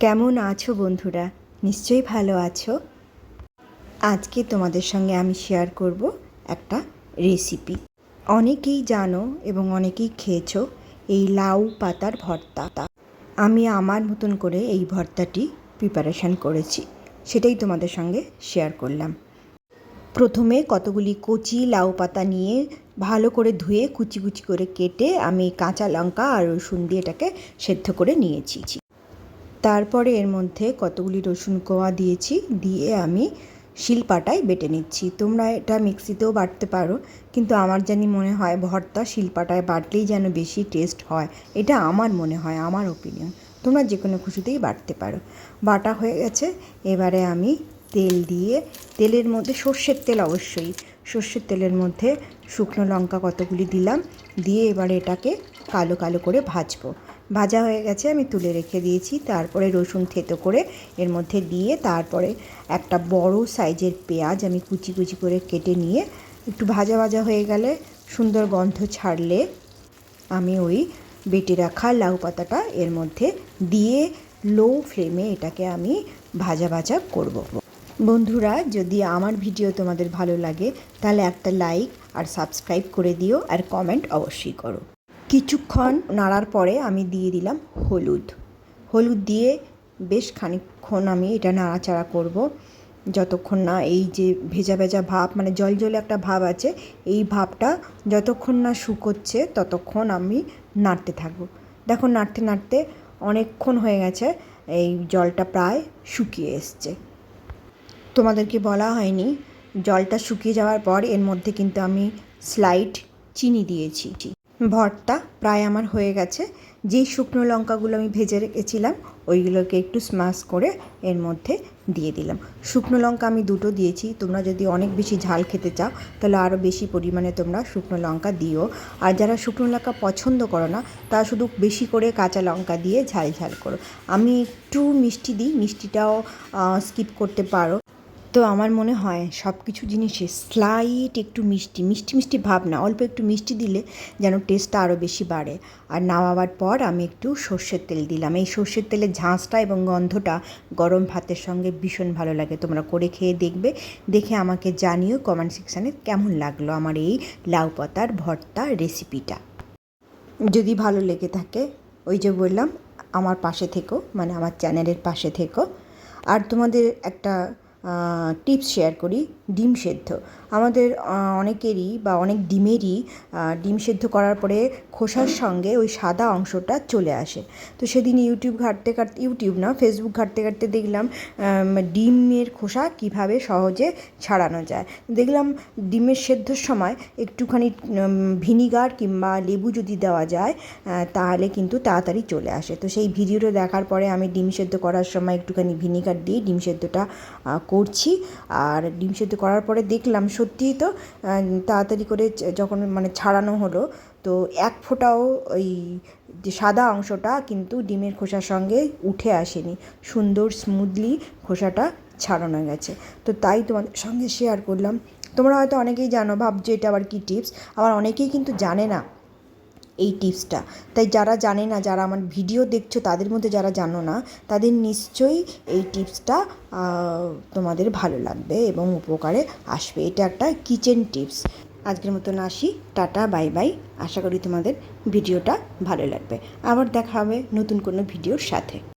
কেমন আছো বন্ধুরা? নিশ্চয়ই ভালো আছো। আজকে তোমাদের সঙ্গে আমি শেয়ার করব একটা রেসিপি অনেকেই জানো এবং অনেকেই খেয়েছো এই লাউ পাতার ভর্তা। আমি আমার মতন করে এই ভর্তাটি প্রিপারেশান করেছি, সেটাই তোমাদের সঙ্গে শেয়ার করলাম। প্রথমে কতগুলি কচি লাউ পাতা নিয়ে ভালো করে ধুয়ে কুচি কুচি করে কেটে আমি কাঁচা লঙ্কা আর রসুন দিয়ে এটাকে সেদ্ধ করে নিয়েছি। তারপরে এর মধ্যে কতগুলি রসুন কোয়া দিয়েছি, দিয়ে আমি শিলপাটায় বেটে নিচ্ছি। তোমরা এটা মিক্সিতেও বাটতে পারো, কিন্তু আমার জানি মনে হয় ভর্তা শিলপাটায় বাটলেই যেন বেশি টেস্ট হয়। এটা আমার মনে হয়, আমার ওপিনিয়ন তোমরা যে কোনো খুশিতেই বাটতে পারো। বাটা হয়ে গেছে, এবারে আমি তেল দিয়ে, তেলের মধ্যে সর্ষের তেল অবশ্যই। সর্ষের তেলের মধ্যে শুকনো লঙ্কা কতগুলি দিলাম, দিয়ে এবারে এটাকে কালো কালো করে ভাজবো। ভাজা হয়ে গেছে, আমি তুলে রেখে দিয়েছি তারপরে রসুন থেতো করে এর মধ্যে দিয়ে তারপরে একটা বড় সাইজের পেঁয়াজ আমি কুচি কুচি করে কেটে নিয়ে একটু ভাজা ভাজা হয়ে গেলে সুন্দর গন্ধ ছাড়লে আমি ওই বেটে রাখা লাউ পাতাটা এর মধ্যে দিয়ে লো ফ্লেমে এটাকে আমি ভাজা ভাজা করব। বন্ধুরা, যদি আমার ভিডিও তোমাদের ভালো লাগে, তাহলে একটা লাইক আর সাবস্ক্রাইব করে দিও আর কমেন্ট অবশ্যই করো কিছুক্ষণ নাড়ার পরে আমি দিয়ে দিলাম হলুদ। হলুদ দিয়ে বেশ খানিকক্ষণ আমি এটা নাড়াচাড়া করব। যতক্ষণ না এই যে ভেজা ভেজা ভাব মানে জল জলে একটা ভাব আছে, এই ভাবটা যতক্ষণ না শুকোচ্ছে ততক্ষণ আমি নাড়তে থাকব। দেখো নাড়তে নাড়তে অনেকক্ষণ হয়ে গেছে, এই জলটা প্রায় শুকিয়ে এসছে। তোমাদেরকে বলা হয়নি, জলটা শুকিয়ে যাওয়ার পর এর মধ্যে কিন্তু আমি স্লাইড চিনি দিয়েছি। ভর্তা প্রায় আমার হয়ে গেছে। যেই শুকনো লঙ্কাগুলো আমি ভেজে রেখেছিলাম, ওইগুলোকে একটু স্ম্যাশ করে এর মধ্যে দিয়ে দিলাম। শুকনো লঙ্কা আমি দুটো দিয়েছি, তোমরা যদি অনেক বেশি ঝাল খেতে চাও, তাহলে আরও বেশি পরিমাণে তোমরা শুকনো লঙ্কা দিও। আর যারা শুকনো লঙ্কা পছন্দ করো না, তারা শুধু বেশি করে কাঁচা লঙ্কা দিয়ে ঝাল ঝাল করো। আমি একটু মিষ্টি দিই, মিষ্টিটাও স্কিপ করতে পারো। তো আমার মনে হয় সব কিছু জিনিসে স্লাইট একটু মিষ্টি মিষ্টি মিষ্টি ভাব না, অল্প একটু মিষ্টি দিলে যেন টেস্টটা আরও বেশি বাড়ে। আর নামাবার পর আমি একটু সর্ষের তেল দিলাম। এই সর্ষের তেলের ঝাঁসটা এবং গন্ধটা গরম ভাতের সঙ্গে ভীষণ ভালো লাগে। তোমরা করে খেয়ে দেখবে। দেখে আমাকে জানিও কমেন্ট সেকশানে কেমন লাগল আমার এই লাউ পাতার ভর্তা রেসিপিটা যদি ভালো লেগে থাকে, ওই যে বললাম, আমার পাশে থেকো মানে আমার চ্যানেলের পাশে থেকো। আর তোমাদের একটা টিপস শেয়ার করি, ডিম সেদ্ধ। আমাদের অনেকেরই বা অনেক ডিমেরই ডিম সেদ্ধ করার পরে খোসার সঙ্গে ওই সাদা অংশটা চলে আসে। তো সেদিন ইউটিউব ঘাটতে ঘাটতে ইউটিউব না ফেসবুক ঘাটতে ঘাটতে দেখলাম ডিমের খোসা কীভাবে সহজে ছাড়ানো যায়। দেখলাম ডিমের সেদ্ধর সময় একটুখানি ভিনিগার কিংবা লেবু যদি দেওয়া যায় তাহলে কিন্তু তাড়াতাড়ি চলে আসে। তো সেই ভিডিওটা দেখার পরে আমি ডিম সেদ্ধ করার সময় একটুখানি ভিনিগার দিয়ে ডিম সেদ্ধটা করছি। আর ডিম সেদ্ধ করার পরে দেখলাম সত্যিই তো তাড়াতাড়ি করে যখন মানে ছাড়ানো হলো, তো এক ফোঁটাও ওই যে সাদা অংশটা কিন্তু ডিমের খোসার সঙ্গে উঠে আসেনি। সুন্দর স্মুথলি খোসাটা ছাড়ানো গেছে। তো তাই তোমাদের সঙ্গে শেয়ার করলাম। তোমরা হয়তো অনেকেই জানো, ভাবছ এটা আবার কী টিপস আবার অনেকেই কিন্তু জানে না। এই টিপসটা। তাই যারা জানে না, যারা আমার ভিডিও দেখছ, তাদের মধ্যে যারা জানো না, তাদের নিশ্চয়ই এই টিপসটা তোমাদের ভালো লাগবে এবং উপকারে আসবে। এটা একটা কিচেন টিপস। আজকের মতন আসি। Tata, bye bye. আশা করি তোমাদের ভিডিওটা ভালো লাগবে। আবার দেখা হবে নতুন কোনো ভিডিওর সাথে।